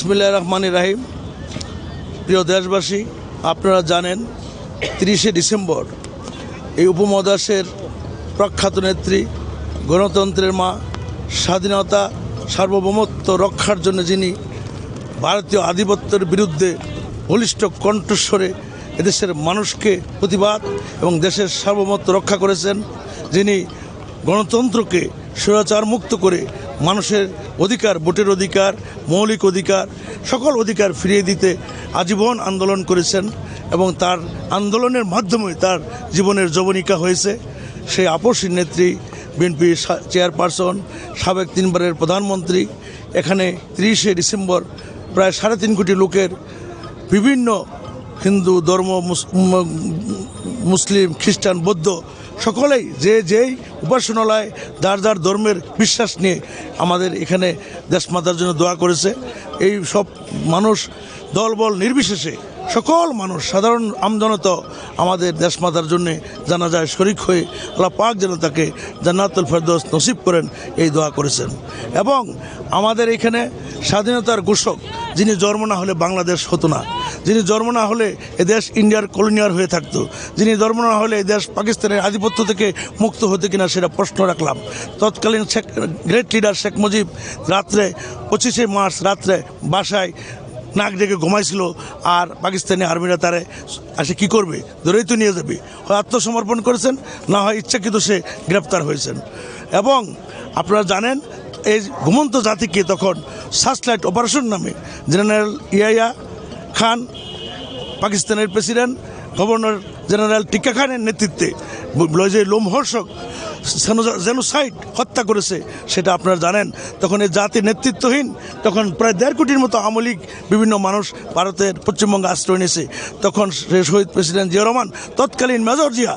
বিসমিল্লাহ রহমান রাহিম। প্রিয় দেশবাসী, আপনারা জানেন, তিরিশে ডিসেম্বর এই উপমহাদেশের প্রখ্যাত নেত্রী, গণতন্ত্রের মা, স্বাধীনতা, সার্বভৌমত্ব রক্ষার জন্য যিনি ভারতীয় আধিপত্যের বিরুদ্ধে বলিষ্ঠ কণ্ঠস্বরে এদেশের মানুষকে প্রতিবাদ এবং দেশের সার্বভৌমত্ব রক্ষা করেছেন, যিনি গণতন্ত্রকে স্বৈরাচার মুক্ত করে মানুষের অধিকার, ভোটের অধিকার, মৌলিক অধিকার, সকল অধিকার ফিরিয়ে দিতে আজীবন আন্দোলন করেছেন এবং তার আন্দোলনের মাধ্যমে তার জীবনের যবনিকা হয়েছে। সেই আপসী নেত্রী, বিএনপি চেয়ারপারসন, সাবেক তিনবারের প্রধানমন্ত্রী, এখানে তিরিশে ডিসেম্বর প্রায় সাড়ে তিন কোটি লোকের বিভিন্ন হিন্দু, ধর্ম, মুস- মুসলিম, খ্রিস্টান, বৌদ্ধ সকলেই যে যেই উপাসনালয়, যার যার ধর্মের বিশ্বাস নিয়ে আমাদের এখানে দেশমাতার জন্য দোয়া করেছে, এই সব মানুষ দলবল নির্বিশেষে সকল মানুষ, সাধারণ আমজনতা আমাদের দেশমাতার জন্যে জানা যায় শরিক হয়ে আল্লাহ পাক যেন তাকে জান্নাতুল ফেরদৌস নসিব করেন, এই দোয়া করেছেন। এবং আমাদের এখানে স্বাধীনতার ঘোষক, যিনি জন্ম না হলে বাংলাদেশ হতো না যিনি জন্ম না হলে এ দেশ ইন্ডিয়ার কলোনিয়ার হয়ে থাকতো, যিনি জন্ম না হলে এ দেশ পাকিস্তানের আধিপত্য থেকে মুক্ত হতে কিনা সেটা প্রশ্ন রাখলাম। তৎকালীন শেখ, গ্রেট লিডার শেখ মুজিব রাত্রে পঁচিশে মার্চ রাত্রে বাসায় নাক ডেকে ঘুমাইছিল আর পাকিস্তানি আর্মিরা তারে আসে কি করবে? ধরেই তো নিয়ে যাবে। হয় আত্মসমর্পণ করেছেন, না হয় ইচ্ছাকৃত সে গ্রেপ্তার হয়েছেন। এবং আপনারা জানেন, এই ঘুমন্ত জাতিকে তখন সার্চলাইট অপারেশন নামে জেনারেল ইয়াইয়া খান, পাকিস্তানের প্রেসিডেন্ট, গভর্নর জেনারেল টিকা খানের নেতৃত্বে যে লোমহর্ষক জেনোসাইড হত্যা করেছে, সেটা আপনারা জানেন। তখন এই জাতি নেতৃত্বহীন, তখন প্রায় দেড় কোটির মতো আমলিক বিভিন্ন মানুষ ভারতের পশ্চিমবঙ্গে আশ্রয় নিয়েছে। তখন শহীদ প্রেসিডেন্ট জিয়া রহমান, তৎকালীন মেজর জিয়া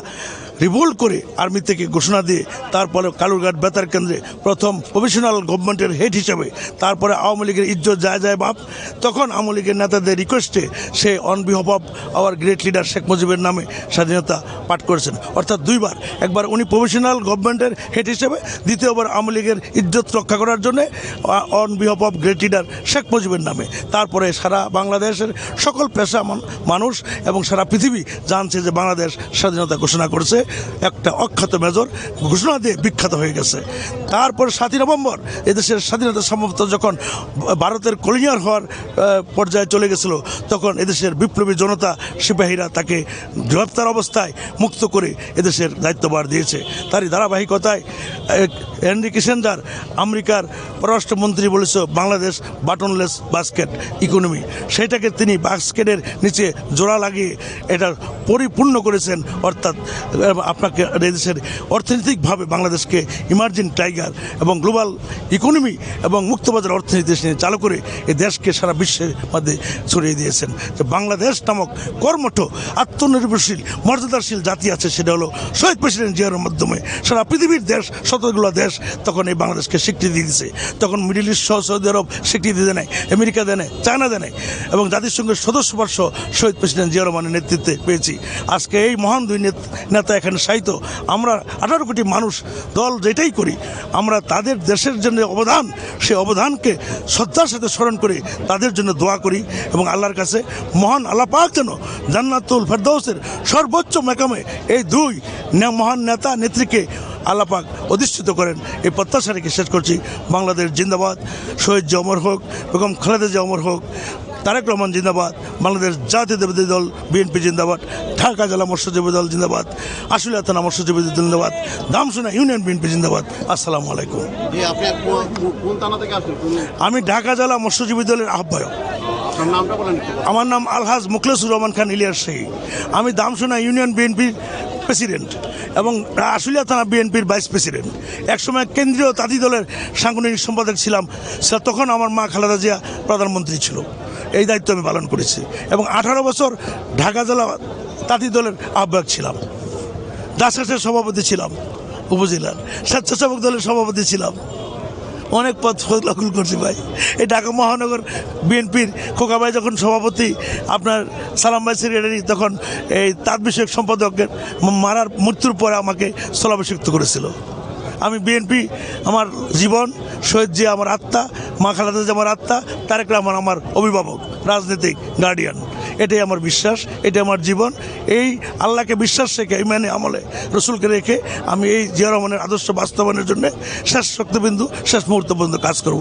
রিভোল্ট করে আর্মি থেকে ঘোষণা দিয়ে তারপরে কালুরঘাট বেতার কেন্দ্রে প্রথম প্রফেশনাল গভর্নমেন্টের হেড হিসেবে, তারপরে আওয়ামী লীগের ইজ্জত যায় যায় বাপ। তখন আওয়ামী লীগের নেতাদের রিকোয়েস্টে সে on behalf of our great leader Sheikh মুজিবের নামে স্বাধীনতা পাঠ করেছেন। অর্থাৎ দুইবার, একবার উনি প্রফেশনাল গভর্নমেন্টের হেড হিসেবে, দ্বিতীয়বার আওয়ামী লীগের ইজ্জত রক্ষা করার জন্য on behalf of great leader Sheikh মুজিবের নামে। তারপরে সারা বাংলাদেশের সকল পেশা মান- মানুষ এবং সারা পৃথিবী জানছে যে বাংলাদেশ স্বাধীনতা ঘোষণা করেছে। একটা অখ্যাত মেজর ঘোষণা দিয়ে বিখ্যাত হয়ে গেছে। তারপর সাতই নভেম্বর এদেশের স্বাধীনতা সম্ভবত যখন ভারতের কলিনিয়ার হওয়ার পর্যায়ে চলে গেছিল, তখন এদেশের বিপ্লবী জনতা সিপাহীরা তাকে গ্রেপ্তার অবস্থায় মুক্ত করে এদেশের দায়িত্বভার দিয়েছে। তারই ধারাবাহিকতায় হেনরি কিসেঞ্জার, আমেরিকার পররাষ্ট্রমন্ত্রী বলেছে, বাংলাদেশ বাটনলেস বাস্কেট ইকোনমি। সেটাকে তিনি বাস্কেটের নিচে জোড়া লাগিয়ে এটা পরিপূর্ণ করেছেন, অর্থাৎ আপনাকে দেশের অর্থনৈতিকভাবে বাংলাদেশকে ইমার্জিং টাইগার এবং গ্লোবাল ইকোনমি এবং মুক্তবাজার অর্থনীতি নিয়ে চালু করে এই দেশকে সারা বিশ্বের মধ্যে ছড়িয়ে দিয়েছেন। যে বাংলাদেশ নামক কর্মঠ, আত্মনির্ভরশীল, মর্যাদাশীল জাতি আছে, সেটা হলো শহীদ প্রেসিডেন্ট জিয়ার মাধ্যমে সারা পৃথিবীর দেশ, শতগুলো দেশ তখন এই বাংলাদেশকে স্বীকৃতি দিয়ে দিয়েছে। তখন মিডিল ইস্ট সহ সৌদি আরব স্বীকৃতি দেয় নাই, আমেরিকা দেয় নাই, চায়না দেয় নাই এবং জাতিসংঘের সদস্যবর্ষ শহীদ প্রেসিডেন্ট জিয়া রহমানের নেতৃত্বে পেয়েছি। আজকে এই মহান দুই নেতা এখানে সাহিত্য আমরা আঠারো কোটি মানুষ, দল যেটাই করি, আমরা তাদের দেশের জন্য অবদান সেই অবদানকে শ্রদ্ধার সাথে স্মরণ করে তাদের জন্য দোয়া করি এবং আল্লাহর কাছে মহান আল্লাহ পাক যেন জান্নাতুল ফেরদৌসের সর্বোচ্চ মেকামে এই দুই মহান নেতা নেত্রীকে আল্লাপাক অধিষ্ঠিত করেন। এই প্রত্যাশা রেখে শেষ করছি। বাংলাদেশ জিন্দাবাদ। শহীদ জমর হোক, বেগম খালেদা জমর হোক তারেক রহমান জিন্দাবাদ বাংলাদেশ জাতীয় জাতীয়তাবাদী দল বিএনপি জিন্দাবাদ ঢাকা জেলা মৎস্যজীবী দল জিন্দাবাদ আশুলিয়া থানা মৎস্যজীবী দল জিন্দাবাদ দামসোনা ইউনিয়ন বিএনপি জিন্দাবাদ। আসসালামু আলাইকুম। আমি ঢাকা জেলা মৎস্যজীবী দলের আহ্বায়ক। আমার নাম আলহাজ মুখলেসুর রহমান খান ইলিয়াস শাহী। আমি দামসোনা ইউনিয়ন বিএনপির প্রেসিডেন্ট এবং আশুলিয়া থানা বিএনপির ভাইস প্রেসিডেন্ট। একসময় কেন্দ্রীয় তাঁতি দলের সাংগঠনিক সম্পাদক ছিলাম। সে তখন আমার মা খালেদা জিয়া প্রধানমন্ত্রী ছিল। এই দায়িত্ব আমি পালন করেছি। এবং আঠারো বছর ঢাকা জেলা তাঁতি দলের আহ্বায়ক ছিলাম। দাসের সভাপতি ছিলাম, উপজেলার স্বেচ্ছাসেবক দলের সভাপতি ছিলাম। অনেক পদ দখল করছি ভাই। এই ঢাকা মহানগর বিএনপির খোকা ভাই যখন সভাপতি, আপনার সালাম ভাই সেক্রেটারি তখন এই তাঁত বিষয়ক সম্পাদকের মারার মৃত্যুর পরে আমাকে স্থলাভিষিক্ত করেছিল। আমি বিএনপি, আমার জীবন, শহীদ জিয়া আমার আত্মা, মা খালেদা আমার আত্মা, তারেক রহমান আমার অভিভাবক, রাজনৈতিক গার্ডিয়ান এটাই আমার বিশ্বাস, এটাই আমার জীবন। এই আল্লাহকে বিশ্বাস রেখে, ইমানে আমলে রসুলকে রেখে আমি এই জিয়া রহমানের আদর্শ বাস্তবায়নের জন্য শেষ শক্তিবিন্দু, শেষ মুহূর্ত পর্যন্ত কাজ করব